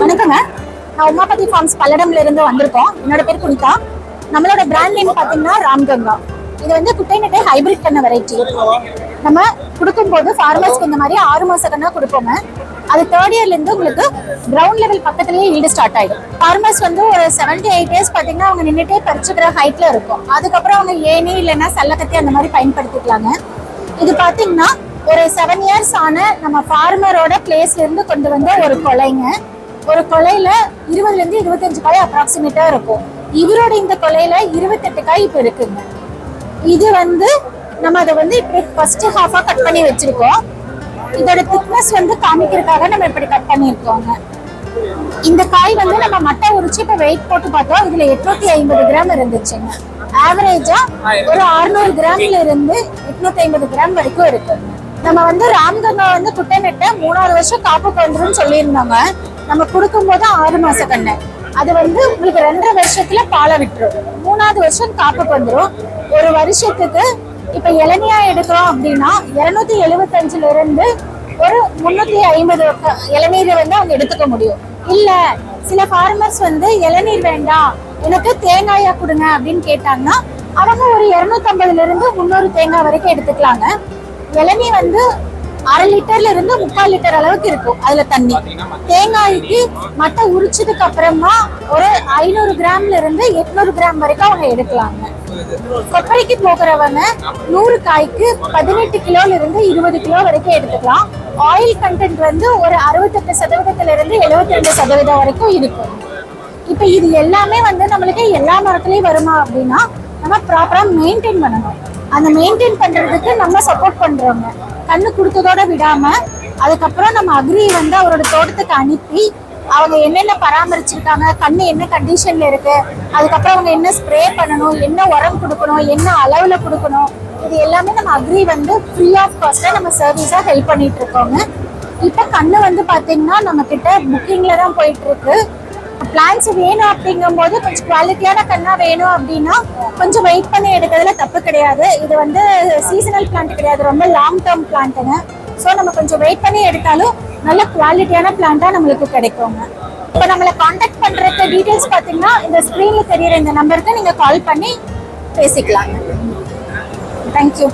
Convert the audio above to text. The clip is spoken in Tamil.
வணக்கங்க. நான் உமாபதி ஃபார்ம்ஸ் பல்லடம்ல இருந்து வந்திருக்கோம். என்னோட பேர் புனிதா. நம்மளோட பிராண்ட் நேம் பாத்தீங்கன்னா ராம்கங்கா இது வந்து குட்டை நட்டை ஹைபிரிட் பண்ண வெரைட்டி நம்ம கொடுக்கும்போது ஃபார்மர்ஸ்க்கு இந்த மாதிரி ஆறு மாச கண்ணா கொடுப்போங்க. அது தேர்ட் இயர்ல இருந்து உங்களுக்கு கிரவுண்ட் லெவல் பக்கத்துலயே ஈல்டு ஸ்டார்ட் ஆயிடும். ஃபார்மர்ஸ் வந்து ஒரு செவன்டி எயிட் இயர்ஸ் பாத்தீங்கன்னா அவங்க நின்றுட்டே பறிச்சுக்கிற ஹைட்ல இருக்கும். அதுக்கப்புறம் அவங்க ஏணி இல்லைன்னா சல்லக்கத்தி அந்த மாதிரி பயன்படுத்திக்கலாங்க. இது பாத்தீங்கன்னா ஒரு செவன் இயர்ஸ் ஆன நம்ம ஃபார்மரோட பிளேஸ்ல இருந்து கொண்டு வந்த ஒரு கொலைங்க. ஒரு கொலையில இருபதுல இருந்து இருபத்தஞ்சு காய் அப்ராக்சிமேட்டா இருக்கும். இவரோட இந்த கொலையில இருபத்தெட்டு காய் இப்ப இருக்குங்க. இது வந்து நம்ம அதை வந்து இப்படி ஃபர்ஸ்ட் ஹாஃபா கட் பண்ணி வச்சிருக்கோம். இதோட திக்னஸ் வந்து காமிக்கிறதுக்காக நம்ம இப்படி கட் பண்ணியிருக்கோங்க. இந்த காய் வந்து நம்ம மட்டை உரிச்சு இப்ப வெயிட் போட்டு பார்த்தோம். இதுல எட்நூத்தி ஐம்பது கிராம் இருந்துச்சுங்க. ஆவரேஜா ஒரு 600 கிராம்ல இருந்து எட்நூத்தி ஐம்பது கிராம் வரைக்கும் இருக்கு நம்ம வந்து ராம்கங்கா வந்து குட்டை நெட்டை மூணாறு வருஷம் காப்புக்கு வந்துரும் சொல்லியிருந்தாங்க. நம்ம கொடுக்கும்போது ஆறு மாச கண்ணு. அது வந்து உங்களுக்கு ரெண்டரை வருஷத்துல பாலை விட்டுரும். மூணாவது வருஷம் காப்புக்கு வந்துடும் ஒரு வருஷத்துக்கு இப்ப இளநியா எடுக்கிறோம் அப்படின்னா இருநூத்தி எழுபத்தஞ்சுல இருந்து ஒரு முன்னூத்தி ஐம்பது இளநீரை வந்து அவங்க எடுத்துக்க முடியும். இல்ல சில ஃபார்மர்ஸ் வந்து இளநீர் வேண்டாம் எனக்கு தேங்காயா கொடுங்க அப்படின்னு கேட்டாங்கன்னா அவங்க ஒரு 250 இருந்து முந்நூறு தேங்காய் வரைக்கும் எடுத்துக்கலாங்க. இளநீ வந்து அரை லிட்டர்ல இருந்து முக்கால் லிட்டர் அளவுக்கு இருக்கும் அதுல தண்ணி. தேங்காய்க்கு மட்டை உரிச்சதுக்கு அப்புறமா ஒரு ஐநூறு கிராம்ல இருந்து எட்நூறு கிராம் வரைக்கும் அவங்க எடுக்கலாங்க. கொப்பரைக்கு போகிறவங்க நூறு காய்க்கு பதினெட்டு கிலோல இருந்து இருபது கிலோ வரைக்கும் எடுத்துக்கலாம். ஆயில் கண்டென்ட் வந்து ஒரு அறுபத்தெட்டு சதவீதத்துல இருந்து எழுபத்தி ரெண்டு சதவீதம் வரைக்கும் இருக்கும். இப்போ இது எல்லாமே வந்து நம்மளுக்கு எல்லா மரத்துலயும் வருமா அப்படின்னா நம்ம ப்ராப்பரா மெயின்டைன் பண்ணணும். அந்த மெயின்டைன் பண்ணுறதுக்கு நம்ம சப்போர்ட் பண்ணுறோங்க கண்ணு கொடுத்ததோட விடாமல் அதுக்கப்புறம் நம்ம அக்ரி வந்து அவரோட தோட்டத்துக்கு அனுப்பி அவங்க என்னென்ன பராமரிச்சிருக்காங்க கண்ணு என்ன கண்டிஷனில் இருக்கு அதுக்கப்புறம் அவங்க என்ன ஸ்ப்ரே பண்ணணும் என்ன உரம் கொடுக்கணும் என்ன அளவில் கொடுக்கணும் இது எல்லாமே நம்ம அக்ரி வந்து ஃப்ரீ ஆஃப் காஸ்ட்டாக நம்ம சர்வீஸாக ஹெல்ப் பண்ணிட்டு இருக்கோங்க. இப்போ கண்ணு வந்து பார்த்தீங்கன்னா நம்ம கிட்ட புக்கிங்ல தான் போயிட்டு இருக்கு. பிளான்ஸ் வேணும் அப்படிங்கும்போது கொஞ்சம் குவாலிட்டியான கண்ணா வேணும் அப்படின்னா கொஞ்சம் வெயிட் பண்ணி எடுக்கிறதுல தப்பு கிடையாது. இது வந்து சீசனல் பிளான்ட் கிடையாது. ரொம்ப லாங் டேர்ம் பிளான்ட்டுங்க ஸோ நம்ம கொஞ்சம் வெயிட் பண்ணி எடுத்தாலும் நல்ல குவாலிட்டியான பிளான்ட்டா நம்மளுக்கு கிடைக்குங்க. இப்போ நம்மளை காண்டாக்ட் பண்றதுக்கு டீடைல்ஸ் பார்த்தீங்கன்னா இந்த ஸ்க்ரீன்ல தெரியிற இந்த நம்பருக்கு நீங்க கால் பண்ணி பேசிக்கலாங்க. தேங்க்யூ